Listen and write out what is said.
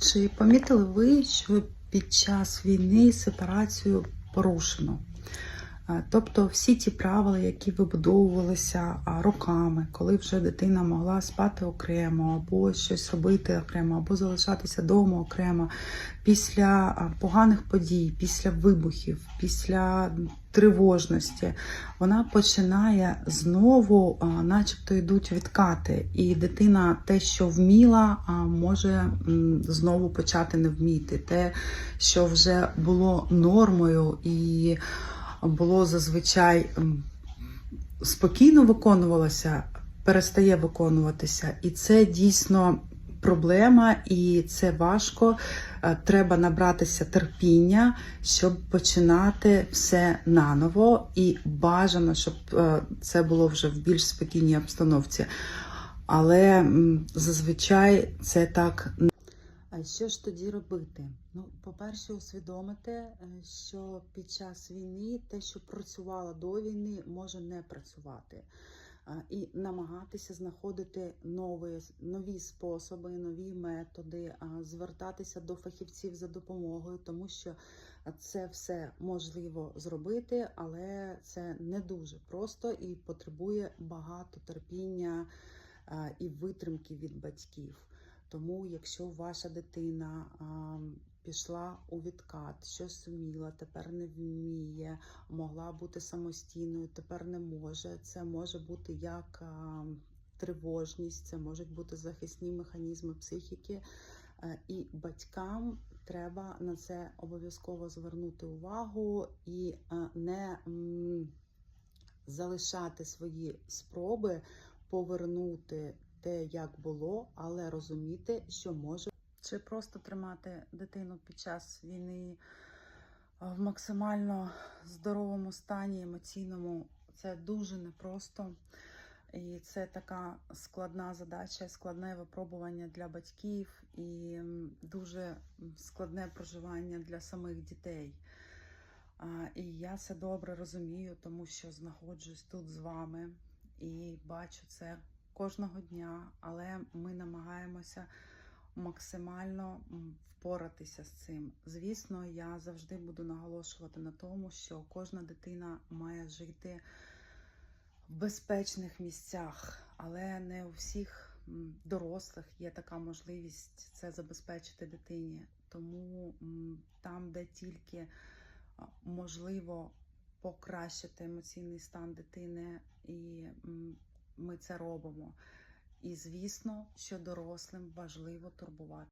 Чи помітили ви, що під час війни сепарацію порушено? Е, Тобто всі ті правила, які вибудовувалися роками, коли вже дитина могла спати окремо, або щось робити окремо, або залишатися вдома окремо, після поганих подій, після вибухів, після тривожності, вона починає знову, начебто йдуть відкати, і дитина те, що вміла, може знову почати не вміти. Те, що вже було нормою і було зазвичай спокійно виконувалося, перестає виконуватися. І це дійсно проблема, і це важко. Е, Треба набратися терпіння, щоб починати все наново, і бажано, щоб е, це було вже в більш спокійній обстановці. Але зазвичай це так а що ж тоді робити? Ну, по-перше, усвідомити, е, що під час війни те, що працювало до війни, може не працювати. І намагатися знаходити нові, нові способи, нові методи, звертатися до фахівців за допомогою, тому що це все можливо зробити, але це не дуже просто і потребує багато терпіння і витримки від батьків. Тому, якщо ваша дитина а, пішла у відкат, щось вміла, тепер не вміє, могла бути самостійною, тепер не може. Це може бути як а, тривожність, це можуть бути захисні механізми психіки. Е, І батькам треба на це обов'язково звернути увагу і е, не залишати свої спроби повернути те, як було, але розуміти, що може. Чи просто тримати дитину під час війни в максимально здоровому стані, емоційному, це дуже непросто. І це така складна задача, складне випробування для батьків і дуже складне проживання для самих дітей. І я це добре розумію, тому що знаходжусь тут з вами і бачу це кожного дня, але ми намагаємося максимально впоратися з цим. Звісно, я завжди буду наголошувати на тому, що кожна дитина має жити в безпечних місцях, але не у всіх дорослих є така можливість це забезпечити дитині. Тому там, де тільки можливо покращити емоційний стан дитини, і ми це робимо. І звісно, що дорослим важливо турбувати.